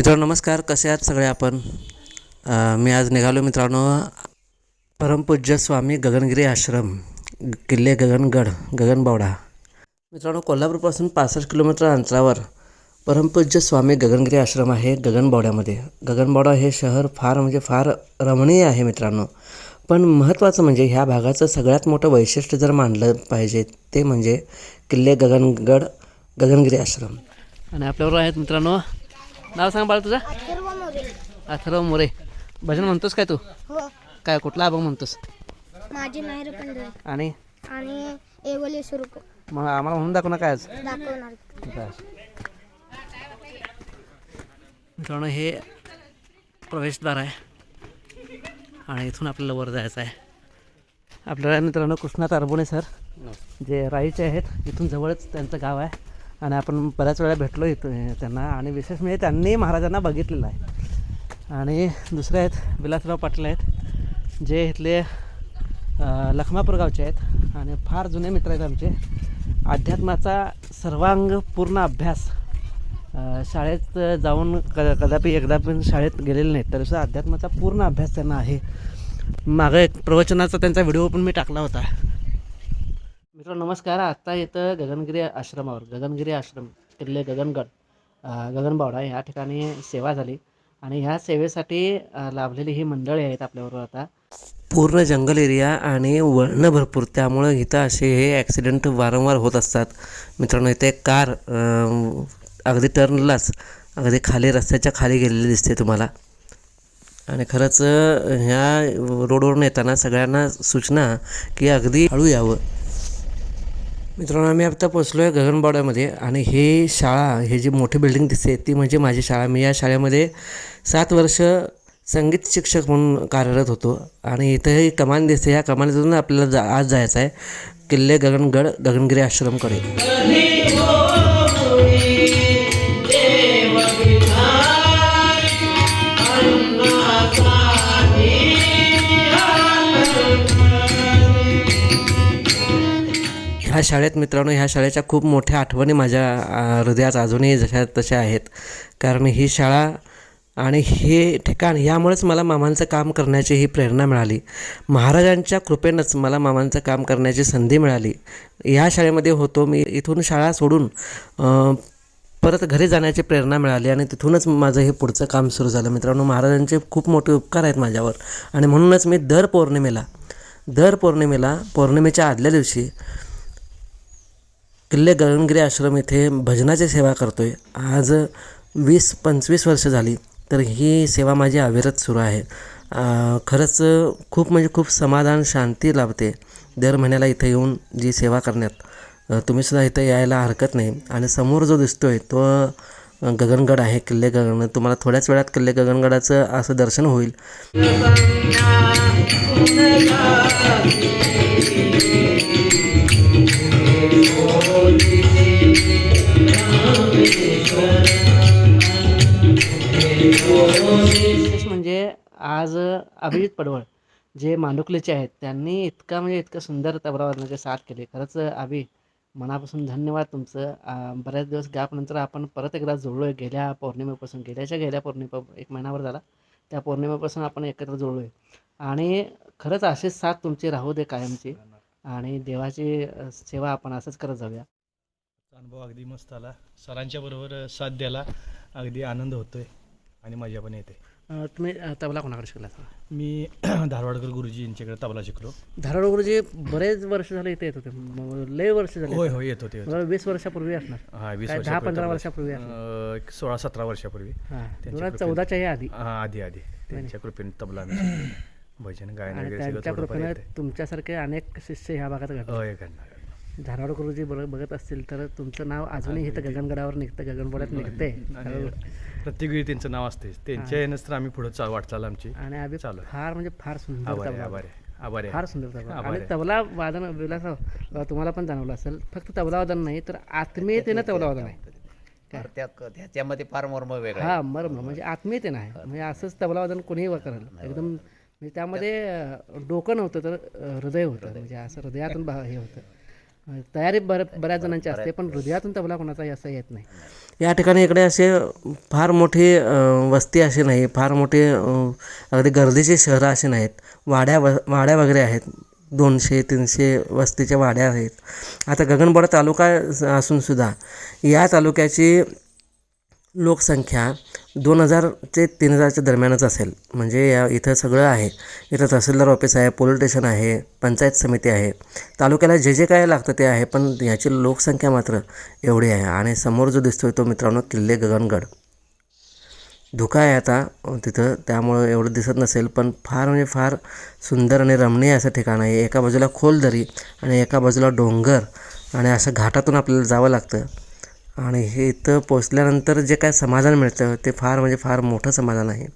मित्रांनो नमस्कार. कसे आहात सगळे आपण? मी आज निघालो मित्रांनो परमपूज्य स्वामी गगनगिरी आश्रम किल्ले गगनगड गगनबावडा. मित्रांनो कोल्हापूरपासून पासष्ट किलोमीटर अंतरावर परमपूज्य स्वामी गगनगिरी आश्रम आहे गगनबावड्यामध्ये. गगनबावडा हे शहर फार म्हणजे फार रमणीय आहे मित्रांनो. पण महत्त्वाचं म्हणजे ह्या भागाचं सगळ्यात मोठं वैशिष्ट्य जर मानलं पाहिजे ते म्हणजे किल्ले गगनगड गगनगिरी आश्रम. आणि आपल्याबरोबर आहेत मित्रांनो नाव सांग बाळा तुझं? अथर्व मोरे. अथर्व मोरे. भजन म्हणतोस काय तू? हो. काय कुठला अभंग म्हणतोस? माझी पंढरी. आणि? आणि एवले मग आम्हाला म्हणून दाखव ना काय आज. दाखवणार. मित्रांनो हे प्रवेशद्वार आहे. आणि इथून आपल्याला वर जायचं आहे. आपल्याला मित्रांनो कृष्णात अरबुणे सर जे राईचे आहेत इथून जवळच त्यांचं गाव आहे. आणि आपण बऱ्याच वेळा भेटलो येतो त्यांना. आणि विशेष म्हणजे त्यांनी महाराजांना बघितलेलं आहे. आणि दुसरे आहेत विलासराव पाटील आहेत जे इथले लखमापूर गावचे आहेत. आणि फार जुने मित्र आहेत आमचे. अध्यात्माचा सर्वांग पूर्ण अभ्यास शाळेत जाऊन क कदापि एकदा पण शाळेत गेलेले नाहीत तर सुद्धा अध्यात्माचा पूर्ण अभ्यास त्यांना आहे. मागं एक प्रवचनाचा त्यांचा व्हिडिओ पण मी टाकला होता. मित्र नमस्कार. आत्ता इथं गगनगिरी आश्रमावर गगनगिरी आश्रम किल्ले गगनगड गगनबावडा ह्या ठिकाणी सेवा झाली. आणि ह्या सेवेसाठी लाभलेली ही मंडळी आहेत आपल्याबरोबर आता. पूर्ण जंगल एरिया आणि वळणं भरपूर त्यामुळं इथं असे हे ॲक्सिडेंट वारंवार होत असतात. मित्रांनो इथे कार अगदी टर्नलाच अगदी खाली रस्त्याच्या खाली गेलेली दिसते तुम्हाला. आणि खरंच ह्या रोडवरून येताना सगळ्यांना सूचना की अगदी हळू यावं. मित्रांनो आम्ही आता पोचलो आहे गगनबावड्यामध्ये आणि हे शाळा हे जी मोठी बिल्डिंग दिसते ती म्हणजे माझी शाळा. मी या शाळेमध्ये सात वर्ष संगीत शिक्षक म्हणून कार्यरत होतो आणि इथं ही कमान दिसते. या कमानीतून आपल्याला जा आज जायचं आहे किल्ले गगनगड गगनगिरी आश्रमकडे ह्या शाळेत मित्रांनो ह्या शाळेच्या खूप मोठ्या आठवणी माझ्या हृदयात अजूनही जशा तशा आहेत. कारण ही शाळा आणि हे ठिकाण यामुळेच मला मामांचं काम करण्याची ही प्रेरणा मिळाली. महाराजांच्या कृपेनंच मला मामांचं काम करण्याची संधी मिळाली. या शाळेमध्ये होतो मी. इथून शाळा सोडून परत घरी जाण्याची प्रेरणा मिळाली आणि तिथूनच माझं हे पुढचं काम सुरू झालं. मित्रांनो महाराजांचे खूप मोठे उपकार आहेत माझ्यावर. आणि म्हणूनच मी दर पौर्णिमेला दर पौर्णिमेला पौर्णिमेच्या आदल्या दिवशी किल्ले गगनगिरी आश्रम इथे भजनाची सेवा करतो आहे आज वीस पंचवीस वर्ष झाली तर ही सेवा माझी अविरत सुरू आहे. खरंच खूप म्हणजे खूप समाधान शांती लाभते दर महिन्याला इथे येऊन जी सेवा करण्यात. तुम्हीसुद्धा इथं यायला हरकत नाही. आणि समोर जो दिसतो आहे तो गगनगड आहे किल्ले गगन. तुम्हाला थोड्याच वेळात किल्ले गगनगडाचं असं दर्शन होईल. अभिजित पडवळ जे मांडुकलेचे आहेत त्यांनी इतका म्हणजे इतकं सुंदर तबला साथ केले. खरंच अभि मनापासून धन्यवाद तुमचं. बऱ्याच दिवस गॅपनंतर आपण परत एकदा जुळलो आहे गेल्या पौर्णिमेपासून गेल्याच्या गेल्या पौर्णिमा एक महिनाभर झाला. त्या पौर्णिमेपासून आपण एकत्र जुळलो आहे आणि खरंच असेच साथ तुमची राहू दे कायमची. आणि देवाची सेवा आपण असंच करत जाऊया. अनुभव अगदी मस्त आला. सरांच्या बरोबर साथ द्यायला अगदी आनंद होतोय आणि मजा पण येते. अं, तुम्ही अं, तबला कोणाकडे शिकला मी धारवाडकर गुरुजी यांच्याकडे तबला शिकलो. धाराड गुरुजी बरेच वर्ष झाले इथे येत होते. म- लय वर्ष झाले. होय होय येत होते येत होते. मला वीस वर्षापूर्वी असणार. हा वीस काय दहा वर्षापूर्वी पंधरा तबला- वर्षापूर्वी असणार? अं, एक सोळा सतरा वर्षापूर्वी. हां त्यांच्या दोन हजार कृपेने- चौदाच्याही आधी. हा आधी आधी. त्यांच्या कृपेने तबला आम्ही शिकलो. भजन गायन आणि वगैरे सगळं त्यांच्या थोडंफार कृपेने तुमच्यासारखे अनेक शिष्य ह्या भागात घडले. होय घडणार धारवाड गुरुजी बघत असतील तर तुमचं नाव अजूनही इथं गगनगडावर निघतं गगनबोड्यात निघते प्रत्येक वेळी त्यांचं नाव असते त्यांच्या यानंच तर आम्ही पुढे वाटचाल आमची. आणि आम्ही चालू. आहे. फार म्हणजे फार सुंदर आभार आहे तबला. आभार आहे आभार आहे. फार सुंदर तबला. आभार आणि आहे. तबला वादन विलासराव अं, तुम्हाला पण जाणवलं असेल फक्त तबला वादन नाही तर आत्मीयतेनं तबला वादन आहे. फार त्या त्याच्यामध्ये फार मर्म वेगळा आहे. हा मर्म म्हणजे आत्मीयतेनं आहे. म्हणजे असंच तबलावादन कोणीही करेल. एकदम म्हणजे त्यामध्ये अं, डोकं नव्हतं तर अं, हृदय होतं. म्हणजे असं हृदयातून बा हे होतं. तयारी बऱ्या बऱ्याच जणांची असते पण हृदयातून तबला कोणाचाही असं येत नाही. या ठिकाणी इकडे असे फार मोठी वस्ती अशी नाही फार मोठी अगदी गर्दीची शहरं अशी नाहीत. वाड्या व वाड्या वगैरे आहेत. दोनशे तीनशे वस्तीच्या वाड्या आहेत. आता गगनबावडा तालुका असूनसुद्धा या तालुक्याची लोकसंख्या दोन हजार ते तीन हजारच्या दरम्यानच असेल. म्हणजे या इथं सगळं आहे. इथं तहसीलदार ऑफिस आहे पोलीस स्टेशन आहे पंचायत समिती आहे. तालुक्याला जे जे काय लागतं ते आहे पण ह्याची लोकसंख्या मात्र एवढी आहे. आणि समोर जो दिसतोय तो मित्रांनो किल्ले गगनगड. धुका आहे आता तिथं त्यामुळं एवढं दिसत नसेल पण फार म्हणजे फार सुंदर आणि रमणीय असं ठिकाण आहे. एका बाजूला खोल दरी आणि एका बाजूला डोंगर आणि असं घाटातून आपल्याला जावं लागतं. आणि हे इथं पोचल्यानंतर जे काय समाधान मिळतं ते फार म्हणजे फार मोठं समाधान आहे.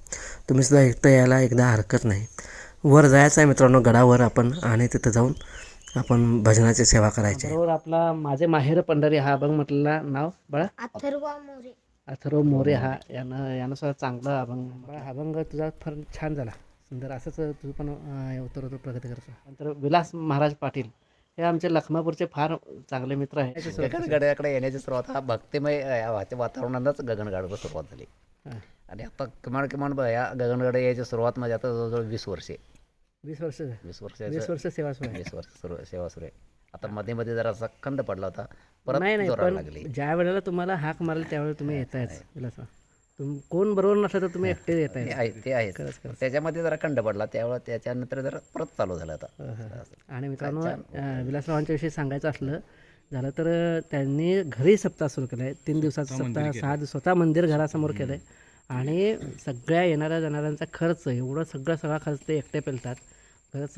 तुम्ही सुद्धा इथं यायला एकदा हरकत नाही. वर जायचं आहे मित्रांनो गडावर आपण आणि तिथं जाऊन आपण भजनाची सेवा करायची बरोबर आपला माझे माहेर पंढरी हा अभंग म्हटलेला नाव बळा. अथर्वा मोरे. अथर्व मोरे हा. यानं यानं सुद्धा चांगला अभंग बळा हा अभंग तुझा फार छान झाला. सुंदर असंच तुझं पण अं, उत्तर उत्तर प्रगती करतो नंतर विलास महाराज पाटील. हे आमचे लखमापूरचे फार चांगले मित्र आहे गगनगडाकडे येण्याची सुरुवात हा भक्तिमय अ, या वाते- वातावरणानंच गगनगडावर सुरुवात झाली. आणि आता किमान किमान या गगनगड यायची सुरुवात म्हणजे आता जवळजवळ वीस वर्षे. वीस वर्ष वीस वर्ष वीस वर्ष सेवा सुरू वीस वर्ष सुरू सेवा सुरू आहे. आता मध्ये मध्ये जरा असा खंड पडला होता परत नाही नाही लागली. ज्या वेळेला तुम्हाला हाक मारेल त्यावेळेला तुम्ही येतायच तुम कोण बरोबर नसलं तर तुम्ही एकटे येताय. ते आहे ते आहे त्याच्यामध्ये जरा खंड पडला. त्यावेळेला त्याच्यानंतर जरा परत चालू झालं आता. आणि मित्रांनो विलासरावांच्या विषयी सांगायचं असलं झालं तर त्यांनी घरी सप्ताह सुरू केलं आहे तीन दिवसाचा सप्ताह सहा दिवस स्वतः मंदिर घरासमोर केलं आहे आणि सगळ्या येणाऱ्या जाणाऱ्यांचा खर्च एवढं सगळं सगळा खर्च ते एकटे पेलतात. खरंच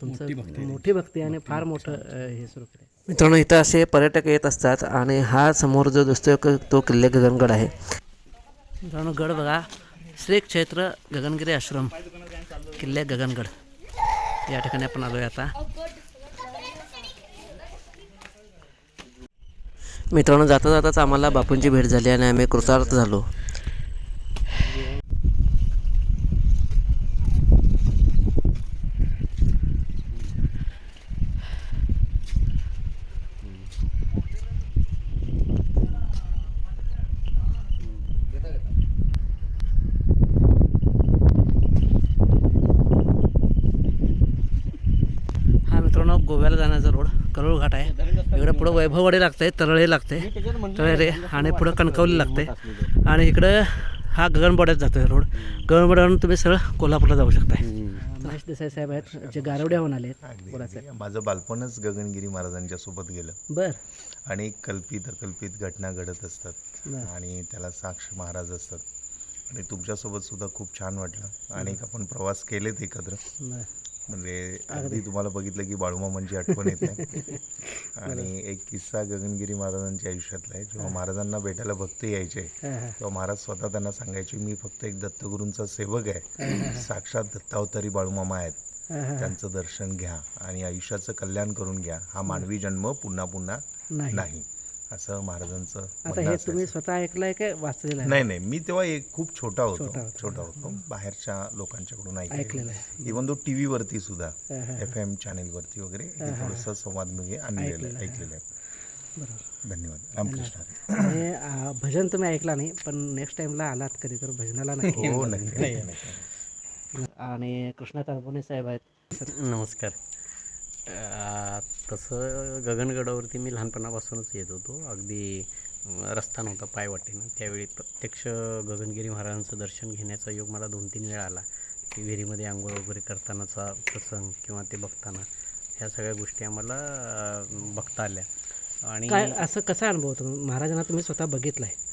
तुमचं मोठी भक्ती आणि फार मोठं हे सुरू केलं मित्रांनो इथं असे पर्यटक येत असतात आणि हा समोर जो दिसतोय क- तो किल्ले गगनगड आहे. मित्रांनो गड बघा. श्री क्षेत्र गगनगिरी आश्रम किल्ले गगनगड. या ठिकाणी आपण आलो आहे आता. मित्रांनो जाता जाताच आम्हाला बापूंची भेट झाली आणि आम्ही कृतार्थ झालो हा मित्रांनो गोव्याला जाण्याचा करोळ घाट आहे. इकडे पुढं वैभववाडी लागते तरळे लागते तळेरे आणि पुढं कणकवली लागते आणि इकडं हा गगनबावड्यात जातोय रोड. गगनबावड्यावरून तुम्ही सरळ कोल्हापूरला जाऊ शकताय. महेश देसाई साहेब आहेत जे गारवड्याहून आले आहेत. माझं बालपणच गगनगिरी महाराजांच्या सोबत गेलं. बर. आणि कल्पित अकल्पित घटना घडत असतात. आणि त्याला साक्ष महाराज असतात. आणि तुमच्यासोबत सुद्धा खूप छान वाटलं. आणि आपण प्रवास केलेत एकत्र. म्हणजे अगदी. तुम्हाला बघितलं की बाळूमामांची आठवण येते आणि एक किस्सा गगनगिरी महाराजांच्या आयुष्यातला आहे. जेव्हा महाराजांना भेटायला भक्त यायचे. तेव्हा महाराज स्वतः त्यांना सांगायचे मी फक्त एक दत्तगुरूंचा सेवक आहे. साक्षात दत्तावतारी बाळूमामा आहेत. त्यांचं दर्शन घ्या आणि आयुष्याचं कल्याण करून घ्या. हा मानवी जन्म पुन्हा पुन्हा नाही. नाही. असं महाराजांचं आता हे. तुम्ही स्वतः ऐकलंय काय वाचलेलं आहे नाही नाही मी तेव्हा एक खूप छोटा होतो छोटा होता. छोटा होतो बाहेरच्या लोकांच्याकडून ऐकलेलं ऐकलेलं आहे. इवन तो टी व्हीवरती सुद्धा हा, हा. एफ एम चॅनेलवरती वगैरे हे थोडंसं संवाद म्हणजे आणलेलं आहे ऐकलेलं आहे धन्यवाद रामकृष्ण हरी. आणि भजन तुम्ही ऐकला नाही पण नेक्स्ट टाइमला आलात कधी तर भजनाला नाही हो नक्की. आणि कृष्णा तारपुणे साहेब आहेत नमस्कार तसं गगनगडावरती मी लहानपणापासूनच येत होतो. अगदी रस्ता नव्हता पायवाटेनं. त्यावेळी प्रत्यक्ष गगनगिरी महाराजांचं दर्शन घेण्याचा योग मला दोन तीन वेळा आला. की विहिरीमध्ये आंघोळ वगैरे करतानाचा प्रसंग किंवा ते बघताना ह्या सगळ्या गोष्टी आम्हाला बघता आल्या. आणि असं कसा अनुभव होतो? महाराजांना तुम्ही स्वतः बघितलं आहे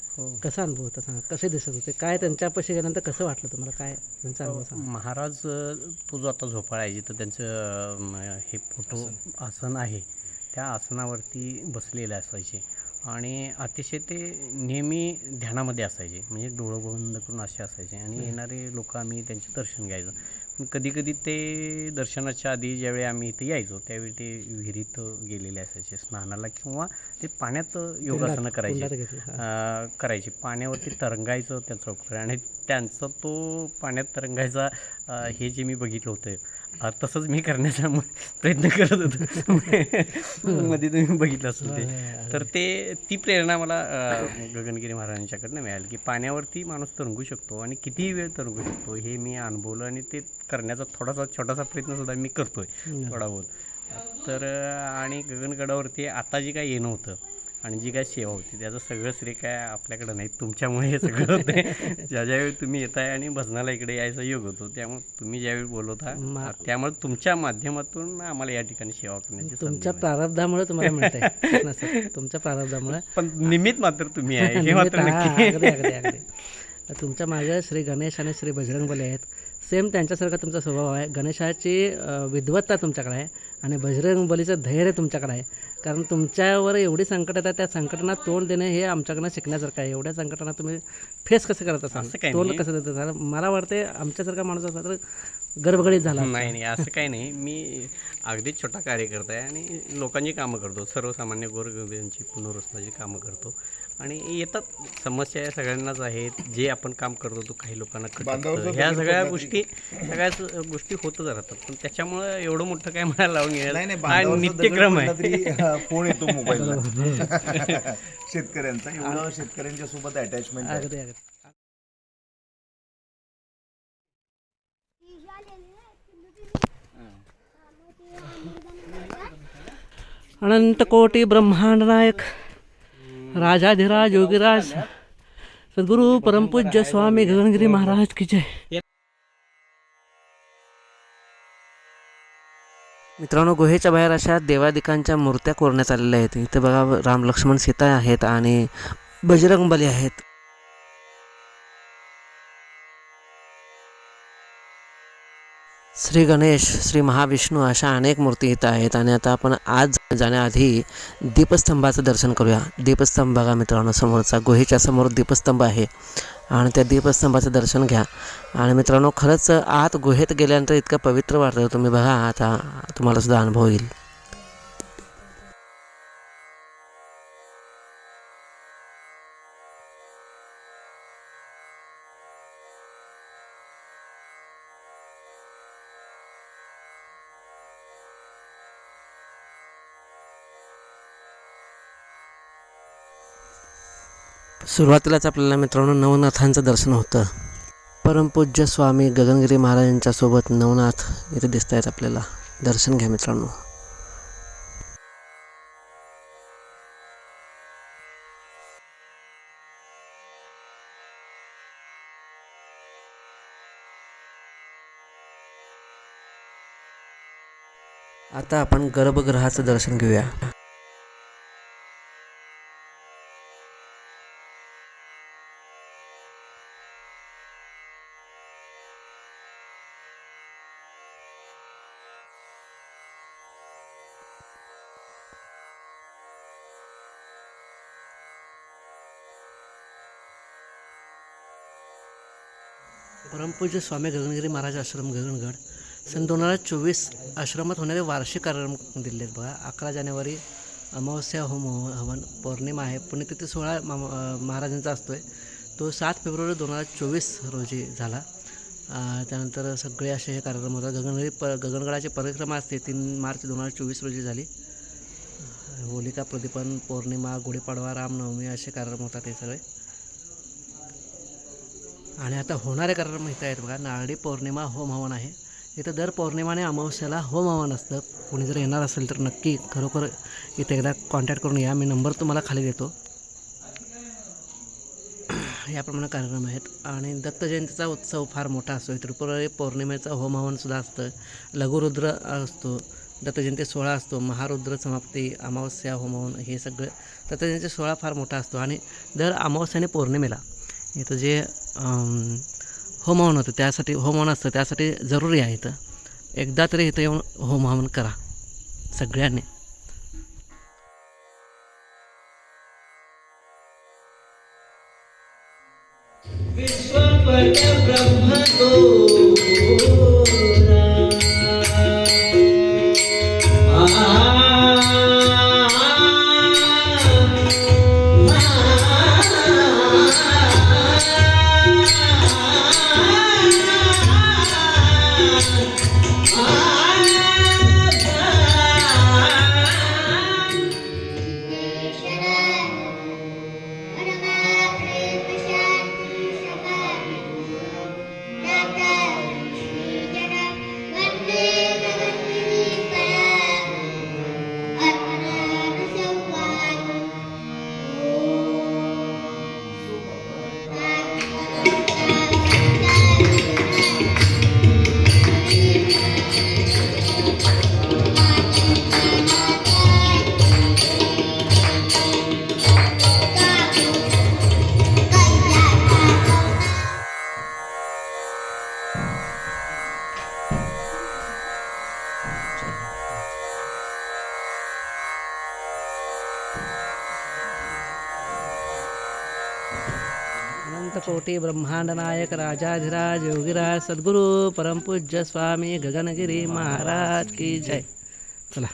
कसा अनुभव होता सांगा? कसे दिसत होते? काय त्यांच्यापाशी गेल्यानंतर कसं वाटलं तुम्हाला? काय त्यांचा अनुभव सांगा? महाराज तो जो आता झोपाळा जिथं त्यांचं हे फोटो आसन. आहे. त्या आसनावरती बसलेले असायचे. आणि अतिशय ते नेहमी ध्यानामध्ये असायचे. म्हणजे डोळं बंद करून असे असायचे. आणि येणारे लोक आम्ही त्यांचे दर्शन घ्यायचो. कधी कधी ते दर्शनाच्या आधी ज्यावेळी आम्ही इथे यायचो त्यावेळी ते विहिरीत गेलेले असायचे स्नानाला किंवा ते पाण्यात योगासनं करायचे. करायचे. पाण्यावरती तरंगायचं त्यांचा आणि त्यांचा तो पाण्यात तरंगायचा हे जे मी बघितलं होतं तसंच मी करण्याचा प्रयत्न करत होतो. मध्ये तुम्ही बघितलं असेल ते. तर ते ती प्रेरणा मला गगनगिरी महाराजांच्याकडनं मिळाली की पाण्यावरती माणूस तरंगू शकतो आणि कितीही वेळ तरंगू शकतो हे मी अनुभवलं आणि ते करण्याचा थोडासा छोटासा प्रयत्नसुद्धा मी करतोय थोडा बहुत. तर आणि गगनगडावरती आता जे काही येणं होतं आणि जी काय सेवा होती त्याचं सगळं श्रेय काय आपल्याकडं नाही. तुमच्यामुळे हे सगळं होते ज्या ज्यावेळी तुम्ही येताय आणि भजनाला इकडे यायचा योग होतो त्यामुळे तुम्ही ज्यावेळी बोलवता त्यामुळे तुमच्या माध्यमातून आम्हाला या ठिकाणी सेवा करण्याची तुमच्या. प्रारब्धामुळे तुम्हाला सर. तुमच्या प्रारब्धामुळे. पण निमित्त मात्र तुम्ही आहे हे मात्र तुमच्या मागे श्री गणेश आणि श्री बजरंग बली आहेत. सेम त्यांच्यासारखा तुमचा स्वभाव आहे. गणेशाची विद्वत्ता तुमच्याकडे आहे आणि बजरंग बलीचं धैर्य तुमच्याकडे आहे. कारण तुमच्यावर एवढी संकट येतात त्या संकटांना तोंड देणे हे आमच्याकडनं शिकण्यासारखं आहे. एवढ्या संकटांना तुम्ही फेस कसं करत असाल? असं तोंड नाही. कसं देत असाल? मला वाटते आमच्यासारखा माणूस असला तर गडबडीत झाला नाही नाही असं काही नाही. मी अगदीच छोटा कार्यकर्ता आहे आणि लोकांची कामं करतो. सर्वसामान्य गोरगरिबांची पुनर्वसनाची कामं करतो. आणि येतात. समस्या या सगळ्यांनाच आहेत. जे आपण काम करतो तो काही लोकांना खटकतं ह्या सगळ्या गोष्टी सगळ्याच गोष्टी होतच राहतात. पण त्याच्यामुळं एवढं मोठं काय मला लावून घ्यायला हा नित्यक्रम आहे? फोन येतो मोबाईलला. शेतकऱ्यांचा. एवढं शेतकऱ्यांच्या सोबत अटॅचमेंट अनंतकोटी ब्रह्मांड नायक राजाधिराज योगीराज सद्गुरु परमपूज्य स्वामी गगनगिरी महाराज की जय। मित्रांनो गुहेच्या बाहेर अशा देवादिकांच्या मूर्त्या कोरण्यात आलेल्या आहेत. इथे बघा राम लक्ष्मण सीता आहेत आणि बजरंगबली आहेत. श्री गणेश श्री महाविष्णू अशा अनेक मूर्ती इथं आहेत आणि आता आपण आज जाण्याआधी दीपस्तंभाचं दर्शन करूया. दीपस्तंभ बघा मित्रांनो समोरचा गुहेच्या समोर दीपस्तंभ आहे. आणि त्या दीपस्तंभाचं दर्शन घ्या. आणि मित्रांनो खरंच आत गुहेत गेल्यानंतर इतकं पवित्र वाटतं. तुम्ही बघा आता तुम्हाला सुद्धा अनुभव येईल. सुरुवातीलाच आपल्याला मित्रांनो नवनाथांचं दर्शन होतं. परमपूज्य स्वामी गगनगिरी महाराजांच्या सोबत नवनाथ इथे दिसत आहेत आपल्याला. दर्शन घ्या मित्रांनो. आता आपण गर्भगृहाचं दर्शन घेऊया. परमपूज्य स्वामी गगनगिरी महाराज आश्रम गगनगड सन दोन हजार चोवीस आश्रमात होणारे वार्षिक कार्यक्रम दिले आहेत बघा. अकरा जानेवारी अमावस्या होम हवन पौर्णिमा आहे. पुण्यतिथी सोळा मा- महाराजांचा असतो आहे तो सात फेब्रुवारी दोन हजार चोवीस रोजी झाला. त्यानंतर सगळे असे हे कार्यक्रम होतात. गगनगिरी प गगनगडाची परिक्रमा असते तीन मार्च दोन हजार चोवीस रोजी झाली. होलिका प्रदीपन पौर्णिमा गुढीपाडवा रामनवमी असे कार्यक्रम होतात हे सगळे. आणि आता होणारे कार्यक्रम इथं आहेत बघा नारळी पौर्णिमा होम हवन आहे. इथं दर पौर्णिमा आणि अमावस्याला होम हवन असतं. कोणी जर येणार असेल तर नक्की खरोखर इथे एकदा कॉन्टॅक्ट करून या. मी नंबर तुम्हाला खाली देतो. याप्रमाणे कार्यक्रम आहेत. आणि दत्त जयंतीचा उत्सव फार मोठा असतो. त्रिपुरारी पौर्णिमेचं होम हवनसुद्धा असतं. लघुरुद्र असतो. दत्तजयंती सोहळा असतो. महारुद्र समाप्ती अमावस्या होमहवन हे सगळं दत्तजयंती सोहळा फार मोठा असतो. आणि दर अमावस्या आणि पौर्णिमेला इथं जे होमहवन होम होतं त्यासाठी होमहवन असतं त्यासाठी जरुरी आहे इथं. एकदा तरी इथं येऊन होमहवन करा सगळ्यांनी. Ah श्री ब्रह्मांडनायक राजाधिराज योगीराज सद्गुरू परमपूज्य स्वामी गगनगिरी महाराज की जय चला